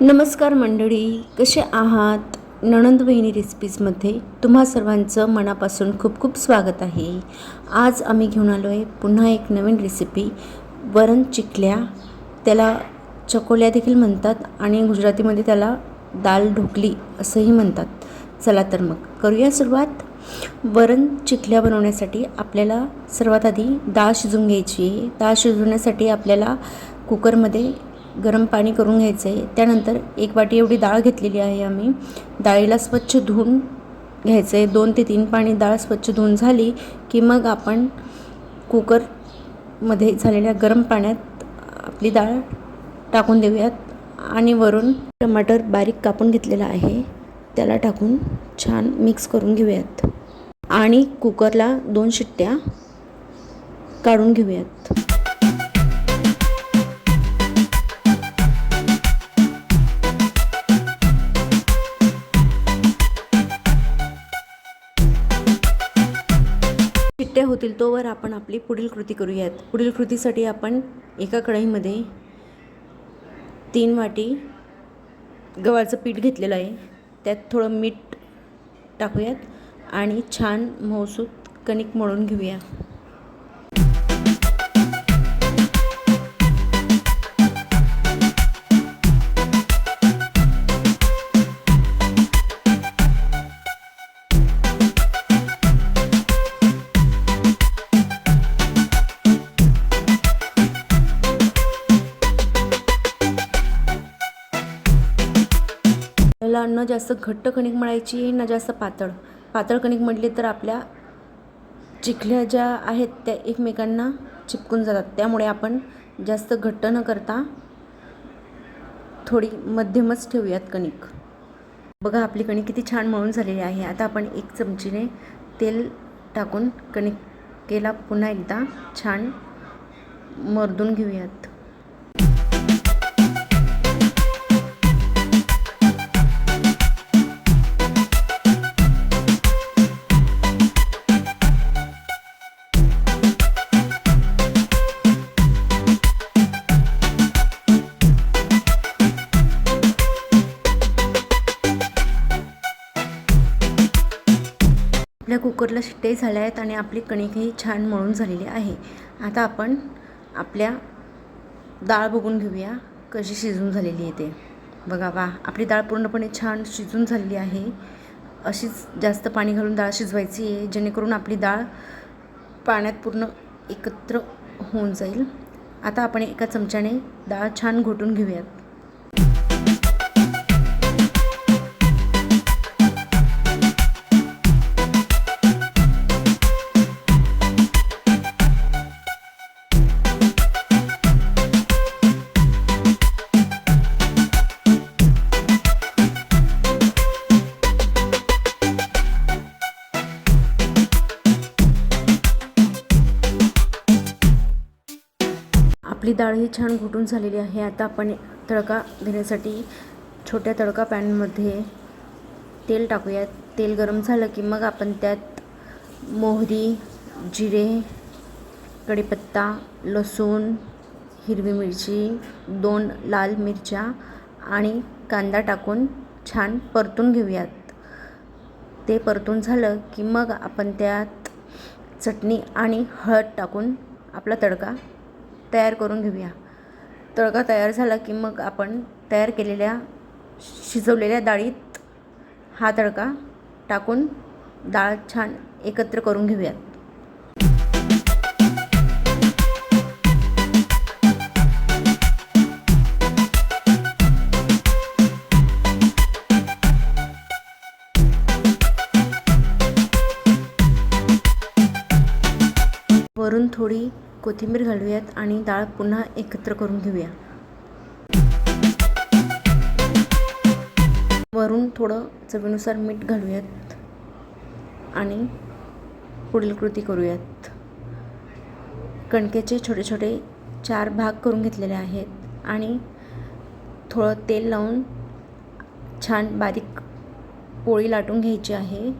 नमस्कार मंडळी कसे आहात? नणंद बहिणी रेसिपीजमध्ये तुम्हा सर्वांचं मनापासून खूप खूप स्वागत आहे. आज आम्ही घेऊन आलो आहे पुन्हा एक नवीन रेसिपी वरण चिकल्या. त्याला चकोल्या देखील म्हणतात आणि गुजरातीमध्ये त्याला दाल ढोकली असंही म्हणतात. चला तर मग करूया सुरुवात. वरण चिकल्या बनवण्यासाठी आपल्याला सर्वात आधी डाळ शिजवून घ्यायची आहे. डाळ शिजवण्यासाठी आपल्याला कुकरमध्ये गरम पाणी करून घ्यायचं आहे. त्यानंतर एक वाटी एवढी डाळ घेतलेली आहे आम्ही. डाळीला स्वच्छ धुवून घ्यायचं आहे. दोन ते तीन पाणी डाळ स्वच्छ धुवून झाली की मग आपण कुकरमध्ये झालेल्या गरम पाण्यात आपली डाळ टाकून देऊयात. आणि वरून टमाटर बारीक कापून घेतलेला आहे. त्याला टाकून छान मिक्स करून घेऊयात. आणि कुकरला दोन शिट्ट्या काढून घेऊयात. शिट्ट्या होतील तोवर आपण आपली पुढील कृती करूयात. पुढील कृतीसाठी आपण एका कढईमध्ये तीन वाटी गव्हाचं पीठ घेतलेलं आहे. त्यात थोडं मीठ टाकूयात आणि छान मऊसूत कणिक मळून घेऊया. आपल्याला न जास्त घट्ट कणिक मळायची न जास्त पातळ. पातळ कणिक मळली तर आपल्या चिखल्या ज्या आहेत त्या एकमेकांना चिपकून जातात. त्यामुळे आपण जास्त घट्ट न करता थोडी मध्यमच ठेवूयात कणिक. बघा आपली कणिक किती छान मळून झालेली आहे. आता आपण एक चमचीने तेल टाकून कणिकेला पुन्हा एकदा छान मर्दून घेऊयात. आपल्या कुकरला शिट्टे झाल्या आहेत आणि आपली कणिकही छान मळून झालेली आहे. आता आपण आपल्या डाळ बघून घेऊया कशी शिजून झालेली आहे ते. बघा वा आपली डाळ पूर्णपणे छान शिजून झालेली आहे. अशीच जास्त पाणी घालून डाळ शिजवायची आहे जेणेकरून आपली डाळ पाण्यात पूर्ण एकत्र होऊन जाईल. आता आपण एका चमच्याने डाळ छान घोटून घेऊयात. आपली डाळ ही छान घुटून झालेली आहे. आता आपण तडका देण्यासाठी छोट्या तडका पॅनमध्ये तेल टाकूयात तेल गरम झालं की मग आपण त्यात मोहरी जिरे कढीपत्ता लसूण हिरवी मिरची दोन लाल मिरच्या आणि कांदा टाकून छान परतून घेऊयात. ते परतून झालं की मग आपण त्यात चटणी आणि हळद टाकून आपला तडका तयार करून घेऊया. तडका तयार झाला की मग आपण तयार केलेल्या शिजवलेल्या डाळीत हा तडका टाकून डाळ छान एकत्र करून घेऊयात. वरून थोडी कोथिंबीर घालूयात आणि डाळ पुन्हा एकत्र करून घेऊया. वरून थोडं चवीनुसार मीठ घालूयात आणि पुढील कृती करूयात. कणकेचे छोटे छोटे चार भाग करून घेतलेले आहेत आणि थोडं तेल लावून छान बारीक पोळी लाटून घ्यायची आहे.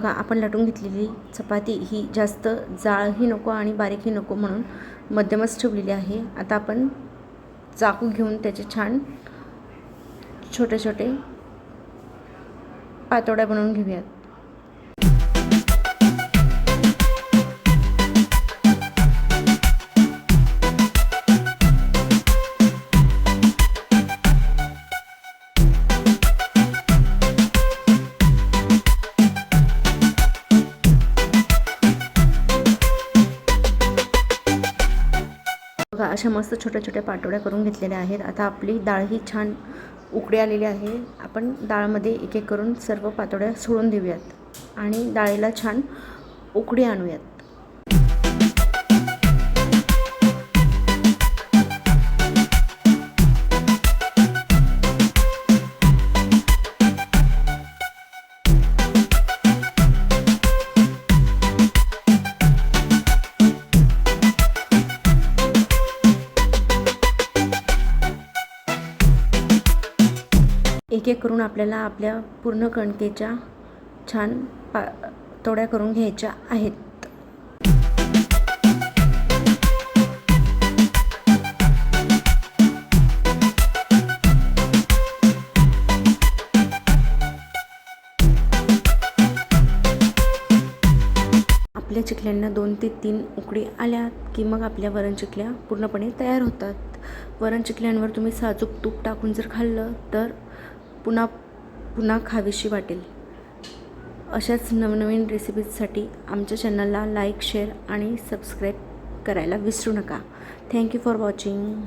बघा आपण लाटून घेतलेली चपाती ही जास्त जाळही नको आणि बारीकही नको म्हणून मध्यमच ठेवलेली आहे. आता आपण चाकू घेऊन त्याचे छान छोटे छोटे पातोड्या बनवून घेऊयात. बघा अशा मस्त छोट्या छोट्या पाटोड्या करून घेतलेल्या आहेत. आता आपली डाळ ही छान उकडी आलेली आहे. आपण डाळमध्ये एक एक करून सर्व पातोड्या सोडून देऊयात आणि डाळीला छान उकडी आणूयात. एक करून आपल्याला आपल्या पूर्ण कणकेच्या छान पा तोड्या करून घ्यायच्या आहेत. आपल्या चिखल्यांना दोन ते तीन उकडी आल्या की मग आपल्या वरण चिखल्या पूर्णपणे तयार होतात. वरण चिखल्यांवर तुम्ही साजूक तूप टाकून जर खाल्लं तर पुन्हा पुन्हा खावीशी वाटेल. अशाच नवनवीन रेसिपीजसाठी आमच्या चॅनलला लाईक शेअर आणि सबस्क्राईब करायला विसरू नका. Thank you for watching